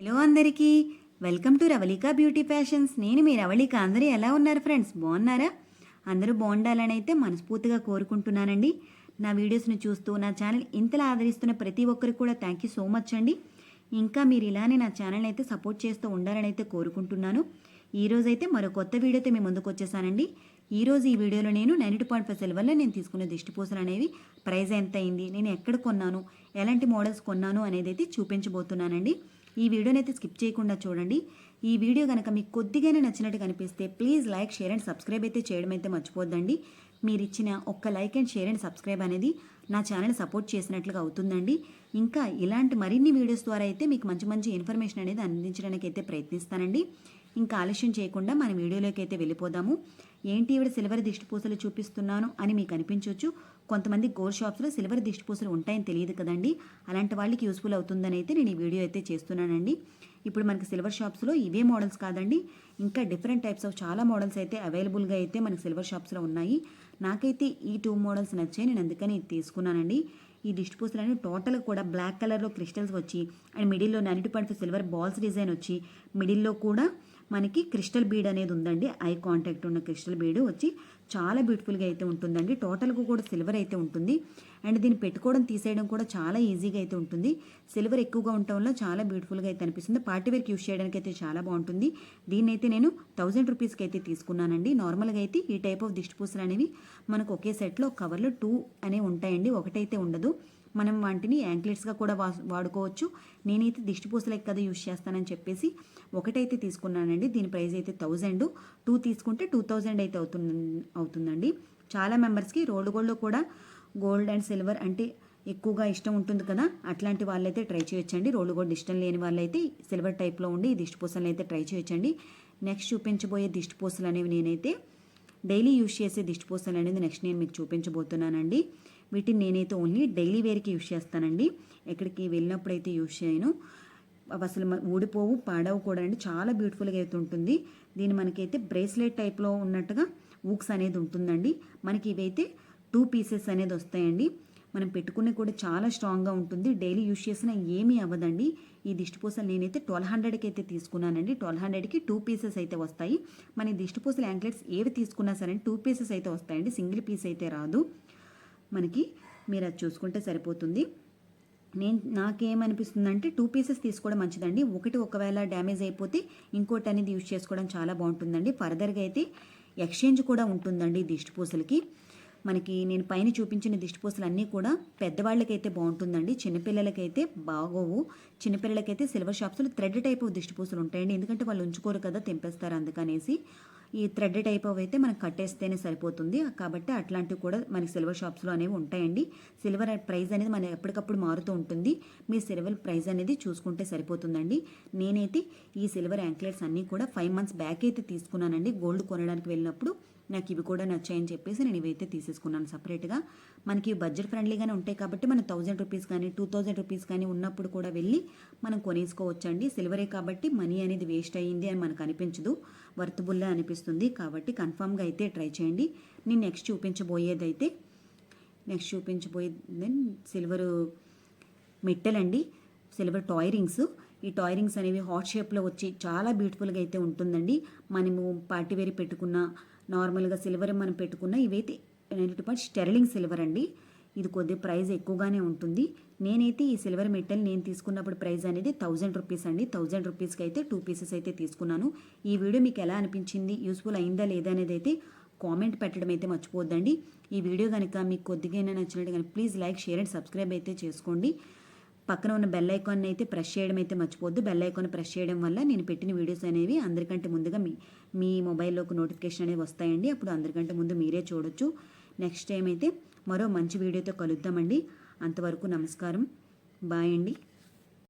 Hello అందరికీ welcome to Ravalika beauty fashions. నేను మీ రవళిక. అందరూ ఎలా ఉన్నారు ఫ్రెండ్స్? బాగున్నారా? అందరూ బాగుండాలని అయితే మనస్ఫూర్తిగా కోరుకుంటున్నానండి. నా వీడియోస్ని చూస్తూ నా ఛానల్ ఇంతలా ఆదరిస్తున్న ప్రతి ఒక్కరు కూడా థ్యాంక్ యూ సో మచ్ అండి. ఇంకా మీరు ఇలానే నా ఛానల్ అయితే సపోర్ట్ చేస్తూ ఉండాలని అయితే కోరుకుంటున్నాను. ఈ అయితే మరో కొత్త వీడియోతో మీ ముందుకు వచ్చేసానండి. ఈ ఈ వీడియోలో నేను నైన్టీ పాయింట్ ఫైవ్ సిల్వర్లో నేను తీసుకున్న దిష్టి పూసలు అనేవి ప్రైస్ ఎంత అయింది నేను ఎక్కడ కొన్నాను ఎలాంటి మోడల్స్ కొన్నాను అనేది అయితే చూపించబోతున్నానండి. ఈ వీడియోని అయితే స్కిప్ చేయకుండా చూడండి. ఈ వీడియో కనుక మీకు కొద్దిగానే నచ్చినట్టు కనిపిస్తే please like share and subscribe అయితే చేయడం అయితే మర్చిపోద్దండి. మీరు ఇచ్చిన ఒక్క like and share and subscribe అనేది నా ఛానల్ సపోర్ట్ చేసినట్లుగా అవుతుందండి. ఇంకా ఇలాంటి మరిన్ని వీడియోస్ ద్వారా అయితే మీకు మంచి మంచి ఇన్ఫర్మేషన్ అనేది అందించడానికి అయితే ప్రయత్నిస్తానండి. ఇంకా ఆలస్యం చేయకుండా మన వీడియోలోకి అయితే వెళ్ళిపోదాము. ఏంటి ఇవిడ సిల్వర్ దిష్టిపూసలు చూపిస్తున్నాను అని మీకు అనిపించవచ్చు కొంతమంది గోల్డ్ షాప్స్లో సిల్వర్ దిష్టిపూసలు ఉంటాయని తెలియదు కదండి. అలాంటి వాళ్ళకి యూస్ఫుల్ అవుతుందని అయితే నేను ఈ వీడియో అయితే చేస్తున్నానండి. ఇప్పుడు మనకి సిల్వర్ షాప్స్లో ఇవే మోడల్స్ కాదండి. ఇంకా డిఫరెంట్ టైప్స్ ఆఫ్ చాలా మోడల్స్ అయితే అవైలబుల్గా అయితే మనకి సిల్వర్ షాప్స్లో ఉన్నాయి. నాకైతే ఈ టూ మోడల్స్ నచ్చాయి. నేను అందుకని తీసుకున్నానండి. ఈ దిష్టి పూసలు అనేవి టోటల్ కూడా బ్లాక్ కలర్లో క్రిస్టల్స్ వచ్చి అండ్ మిడిల్లో ninety point silver balls design వచ్చి మిడిల్లో కూడా మనకి క్రిస్టల్ బీడ్ అనేది ఉందండి. ఐ కాంటాక్ట్ ఉన్న క్రిస్టల్ బీడ్ వచ్చి చాలా బ్యూటిఫుల్గా అయితే ఉంటుందండి. టోటల్గా కూడా సిల్వర్ అయితే ఉంటుంది. అండ్ దీన్ని పెట్టుకోవడం తీసేయడం కూడా చాలా ఈజీగా అయితే ఉంటుంది. సిల్వర్ ఎక్కువగా ఉండటం వల్ల చాలా బ్యూటిఫుల్గా అయితే అనిపిస్తుంది. పార్టీ వేర్కి యూస్ చేయడానికి అయితే చాలా బాగుంటుంది. దీన్ని అయితే నేను థౌజండ్ రూపీస్కి అయితే తీసుకున్నానండి. నార్మల్గా అయితే ఈ టైప్ ఆఫ్ దిష్టిపూసలు అనేవి మనకు ఒకే సెట్లో కవర్లో టూ అనేవి ఉంటాయండి. ఒకటైతే ఉండదు. మనం వాటిని యాంక్లెట్స్గా కూడా వా వాడుకోవచ్చు. నేనైతే దిష్టిపూసలకి కదా యూస్ చేస్తానని చెప్పేసి ఒకటైతే తీసుకున్నానండి. దీని ప్రైస్ అయితే థౌజండ్. టూ తీసుకుంటే టూ థౌజండ్ అయితే అవుతుంది అవుతుందండి. చాలా మెంబర్స్కి రోల్డ్ గోల్డ్లో కూడా గోల్డ్ అండ్ సిల్వర్ అంటే ఎక్కువగా ఇష్టం ఉంటుంది కదా. అట్లాంటి వాళ్ళైతే ట్రై చేయొచ్చండి. రోల్డ్ గోల్డ్ ఇష్టం లేని వాళ్ళైతే సిల్వర్ టైప్లో ఉండి ఈ దిష్టిపూసలు అయితే ట్రై చేయొచ్చండి. నెక్స్ట్ చూపించబోయే దిష్టిపూసలు అనేవి నేనైతే డైలీ యూస్ చేసే దిష్టిపూసలు అనేది నెక్స్ట్ నేను మీకు చూపించబోతున్నానండి. వీటిని నేనైతే ఓన్లీ డైలీ వేర్కి యూస్ చేస్తానండి. ఎక్కడికి వెళ్ళినప్పుడు అయితే యూస్ చేయను అసలు ఊడిపోవు పాడవు కూడా అండి. చాలా బ్యూటిఫుల్గా అయితే ఉంటుంది. దీని మనకైతే బ్రేస్లెట్ టైప్లో ఉన్నట్టుగా ఊక్స్ అనేది ఉంటుందండి. మనకి ఇవైతే టూ పీసెస్ అనేది వస్తాయండి. మనం పెట్టుకునే కూడా చాలా స్ట్రాంగ్గా ఉంటుంది. డైలీ యూస్ చేసినా ఏమీ అవ్వదండి. ఈ దిష్టిపూసలు నేనైతే ట్వెల్వ్ హండ్రెడ్కి అయితే తీసుకున్నానండి. ట్వెల్వ్ హండ్రెడ్కి టూ పీసెస్ అయితే వస్తాయి. మన ఈ యాంక్లెట్స్ ఏవి తీసుకున్నా సరే టూ పీసెస్ అయితే వస్తాయండి. సింగిల్ పీస్ అయితే రాదు. మనకి మీరు అది చూసుకుంటే సరిపోతుంది. నేను నాకేమనిపిస్తుందంటే టూ పీసెస్ తీసుకోవడం మంచిదండి. ఒకటి ఒకవేళ డ్యామేజ్ అయిపోతే ఇంకోటి అనేది యూజ్ చేసుకోవడం చాలా బాగుంటుందండి. ఫర్దర్గా అయితే ఎక్స్చేంజ్ కూడా ఉంటుందండి దిష్టి పూసలకి మనకి నేను పైన చూపించిన దిష్టిపూసలు అన్నీ కూడా పెద్దవాళ్ళకైతే బాగుంటుందండి. చిన్నపిల్లలకైతే బాగోవు. చిన్నపిల్లలకైతే సిల్వర్ షాప్స్లో థ్రెడ్ టైప్ ఆఫ్ దిష్టి పూసలు ఉంటాయండి. ఎందుకంటే వాళ్ళు ఉంచుకోరు కదా తెంపేస్తారు అందుకనేసి. ఈ థ్రెడ్ టైప్ అవి అయితే మనకు కట్టేస్తేనే సరిపోతుంది. కాబట్టి అట్లాంటివి కూడా మనకి సిల్వర్ షాప్స్లో అనేవి ఉంటాయండి. సిల్వర్ ప్రైస్ అనేది మన ఎప్పటికప్పుడు మారుతూ ఉంటుంది. మీ సిల్వర్ ప్రైస్ అనేది చూసుకుంటే సరిపోతుందండి. నేనైతే ఈ సిల్వర్ యాంక్లెట్స్ అన్నీ కూడా ఫైవ్ మంత్స్ బ్యాక్ అయితే తీసుకున్నానండి. గోల్డ్ కొనడానికి వెళ్ళినప్పుడు నాకు ఇవి కూడా నచ్చాయని చెప్పేసి నేను ఇవైతే తీసేసుకున్నాను సపరేట్గా. మనకి బడ్జెట్ ఫ్రెండ్లీగానే ఉంటాయి కాబట్టి మనం థౌజండ్ రూపీస్ కానీ టూ థౌజండ్ రూపీస్ కానీ ఉన్నప్పుడు కూడా వెళ్ళి మనం కొనేసుకోవచ్చండి. సిల్వరే కాబట్టి మనీ అనేది వేస్ట్ అయ్యింది అని మనకు అనిపించదు. వర్తబుల్లా అనిపిస్తుంది కాబట్టి కన్ఫామ్గా అయితే ట్రై చేయండి. నేను నెక్స్ట్ చూపించబోయేదైతే నెక్స్ట్ చూపించబోయేది సిల్వర్ మెట్టెలండి. Silver toe rings. ఈ టాయ్ రింగ్స్ అనేవి హాట్ షేప్లో వచ్చి చాలా బ్యూటిఫుల్గా అయితే ఉంటుందండి. మనము పార్టీ వేర్ పెట్టుకున్న నార్మల్గా సిల్వర్ మనం పెట్టుకున్న ఇవైతే నైంటీ పాయింట్ స్టెర్లింగ్ సిల్వర్ అండి. ఇది కొద్దిగా ప్రైస్ ఎక్కువగానే ఉంటుంది. నేనైతే ఈ సిల్వర్ మెటల్ నేను తీసుకున్నప్పుడు ప్రైస్ అనేది థౌజండ్ రూపీస్ అండి. థౌజండ్ రూపీస్కి అయితే టూ పీసెస్ అయితే తీసుకున్నాను. ఈ వీడియో మీకు ఎలా అనిపించింది యూస్ఫుల్ అయిందా లేదా అనేది అయితే కామెంట్ పెట్టడం అయితే మర్చిపోద్దండి ఈ వీడియో కనుక మీకు కొద్దిగా నచ్చినట్టు కనుక please like share and subscribe అయితే చేసుకోండి. పక్కన ఉన్న బెల్ ఐకాన్ అయితే ప్రెస్ చేయడం అయితే మర్చిపోద్దు బెల్ ఐకాన్ ప్రెస్ చేయడం వల్ల నేను పెట్టిన వీడియోస్ అనేవి అందరికంటే ముందుగా మీ మీ మొబైల్లోకి నోటిఫికేషన్ అనేవి వస్తాయండి. అప్పుడు అందరికంటే ముందు మీరే చూడొచ్చు. నెక్స్ట్ టైం అయితే మరో మంచి వీడియోతో కలుద్దామండి. అంతవరకు నమస్కారం. బాయ్ అండి.